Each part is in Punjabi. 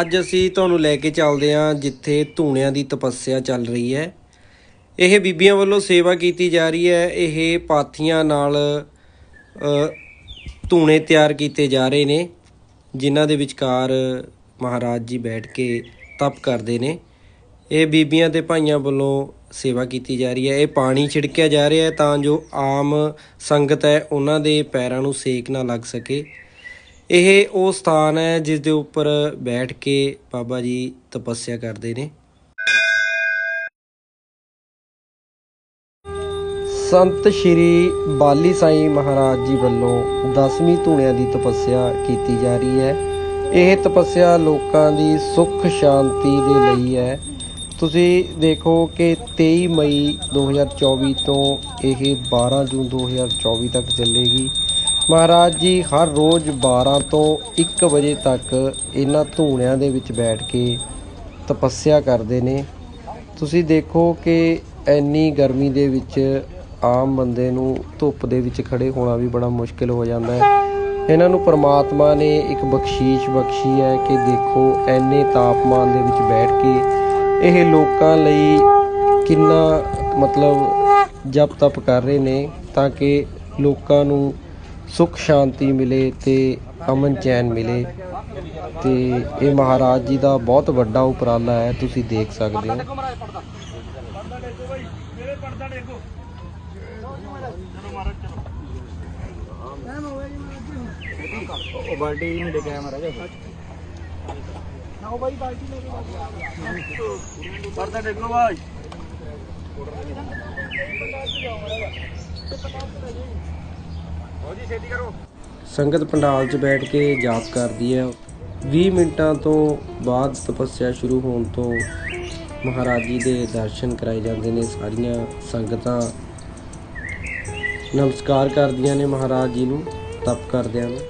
ਅੱਜ ਅਸੀਂ ਤੁਹਾਨੂੰ ਲੈ ਕੇ ਚੱਲਦੇ ਹਾਂ ਜਿੱਥੇ ਧੂਣਿਆਂ ਦੀ ਤਪੱਸਿਆ ਚੱਲ ਰਹੀ ਹੈ। ਇਹ ਬੀਬੀਆਂ ਵੱਲੋਂ ਸੇਵਾ ਕੀਤੀ ਜਾ ਰਹੀ ਹੈ। ਇਹ ਪਾਥੀਆਂ ਨਾਲ ਧੂਣੇ ਤਿਆਰ ਕੀਤੇ ਜਾ ਰਹੇ ਨੇ, ਜਿਨ੍ਹਾਂ ਦੇ ਵਿਚਕਾਰ ਮਹਾਰਾਜ ਜੀ ਬੈਠ ਕੇ ਤਪ ਕਰਦੇ ਨੇ। ਇਹ ਬੀਬੀਆਂ ਤੇ ਭਾਈਆਂ ਵੱਲੋਂ ਸੇਵਾ ਕੀਤੀ ਜਾ ਰਹੀ ਹੈ। ਇਹ ਪਾਣੀ ਛਿੜਕਿਆ ਜਾ ਰਿਹਾ ਹੈ ਤਾਂ ਜੋ ਆਮ ਸੰਗਤ ਹੈ, ਉਹਨਾਂ ਦੇ ਪੈਰਾਂ ਨੂੰ ਸੇਕ ਨਾ ਲੱਗ ਸਕੇ। ਇਹ ਉਹ ਸਥਾਨ ਹੈ ਜਿਸ ਦੇ ਉੱਪਰ ਬੈਠ ਕੇ ਬਾਬਾ ਜੀ ਤਪੱਸਿਆ ਕਰਦੇ ਨੇ। ਸੰਤ ਸ਼੍ਰੀ ਬਾਲੀ ਸਾਈ ਮਹਾਰਾਜ ਜੀ ਵੱਲੋਂ 10ਵੀਂ ਧੂਣਿਆਂ ਦੀ ਤਪੱਸਿਆ ਕੀਤੀ ਜਾ ਰਹੀ ਹੈ। ਇਹ ਤਪੱਸਿਆ ਲੋਕਾਂ ਦੀ ਸੁੱਖ ਸ਼ਾਂਤੀ ਦੇ ਲਈ ਹੈ। ਤੁਸੀਂ ਦੇਖੋ ਕਿ 23 ਮਈ 2024 ਤੋਂ ਇਹ 12 ਜੂਨ 2024 ਤੱਕ ਚੱਲੇਗੀ। ਮਹਾਰਾਜ ਜੀ, ਹਰ ਰੋਜ਼ 12 ਤੋਂ 1 ਵਜੇ ਤੱਕ ਇਹਨਾਂ ਧੂਣਿਆਂ ਦੇ ਵਿੱਚ ਬੈਠ ਕੇ ਤਪੱਸਿਆ ਕਰਦੇ ਨੇ। ਤੁਸੀਂ ਦੇਖੋ ਕਿ ਇੰਨੀ ਗਰਮੀ ਦੇ ਵਿੱਚ ਆਮ ਬੰਦੇ ਨੂੰ ਧੁੱਪ ਦੇ ਵਿੱਚ ਖੜੇ ਹੋਣਾ ਵੀ ਬੜਾ ਮੁਸ਼ਕਿਲ ਹੋ ਜਾਂਦਾ ਹੈ। ਇਹਨਾਂ ਨੂੰ ਪ੍ਰਮਾਤਮਾ ਨੇ ਇੱਕ ਬਖਸ਼ੀਸ਼ ਬਖਸ਼ੀ ਹੈ ਕਿ ਦੇਖੋ ਐਨੇ ਤਾਪਮਾਨ ਦੇ ਵਿੱਚ ਬੈਠ ਕੇ ਇਹ ਲੋਕਾਂ ਲਈ ਕਿੰਨਾ ਮਤਲਬ ਜਪ ਤਪ ਕਰ ਰਹੇ ਨੇ ਤਾਂ ਕਿ ਲੋਕਾਂ ਨੂੰ ਸੁੱਖ ਸ਼ਾਂਤੀ ਮਿਲੇ ਤੇ ਅਮਨ ਚੈਨ ਮਿਲੇ ਤੇ ਇਹ ਮਹਾਰਾਜ ਜੀ ਦਾ ਬਹੁਤ ਵੱਡਾ ਉਪਰਾਲਾ ਹੈ ਤੁਸੀਂ ਦੇਖ ਸਕਦੇ ਹੋ। ਉਹ ਬਾਲਟੀ ਨਹੀਂ ਲੈ ਕੇ ਆਇਆ ਮਹਾਰਾਜ। ਨਾ ਉਹ ਬਾਈ ਬਾਲਟੀ ਲੈ ਕੇ ਪਰਦਾ ਦੇਖੋ ਭਾਈ ਜੀ, ਛੇਤੀ ਕਰੋ। ਸੰਗਤ ਪੰਡਾਲ 'ਚ ਬੈਠ ਕੇ ਜਾਪ ਕਰਦੀ ਹੈ। 20 ਮਿੰਟਾਂ ਤੋਂ ਬਾਅਦ ਤਪੱਸਿਆ ਸ਼ੁਰੂ ਹੋਣ ਤੋਂ ਮਹਾਰਾਜ ਜੀ ਦੇ ਦਰਸ਼ਨ ਕਰਾਏ ਜਾਂਦੇ ਨੇ ਸਾਰੀਆਂ ਸੰਗਤਾਂ। ਨਮਸਕਾਰ ਕਰਦੀਆਂ ਨੇ ਮਹਾਰਾਜ ਜੀ ਨੂੰ, ਤਪ ਕਰਦਿਆਂ ਨੂੰ।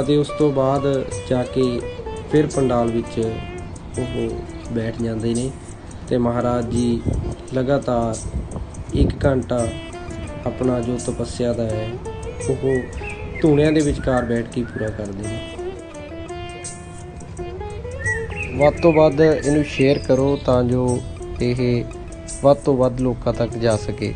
ਅਤੇ ਉਸ ਤੋਂ ਬਾਅਦ ਜਾ ਕੇ ਫਿਰ ਪੰਡਾਲ ਵਿੱਚ ਉਹ ਬੈਠ ਜਾਂਦੇ ਨੇ ਤੇ ਮਹਾਰਾਜ ਜੀ ਲਗਾਤਾਰ ਇੱਕ ਘੰਟਾ ਆਪਣਾ ਜੋ ਤਪੱਸਿਆ ਦਾ ਹੈ, ਉਹ ਧੂਣਿਆਂ ਦੇ ਵਿਚਕਾਰ ਬੈਠ ਕੇ ਪੂਰਾ ਕਰਦੇ ਨੇ। ਵੱਧ ਤੋਂ ਵੱਧ ਇਹਨੂੰ ਸ਼ੇਅਰ ਕਰੋ ਤਾਂ ਜੋ ਇਹ ਵੱਧ ਤੋਂ ਵੱਧ ਲੋਕਾਂ ਤੱਕ ਜਾ ਸਕੇ।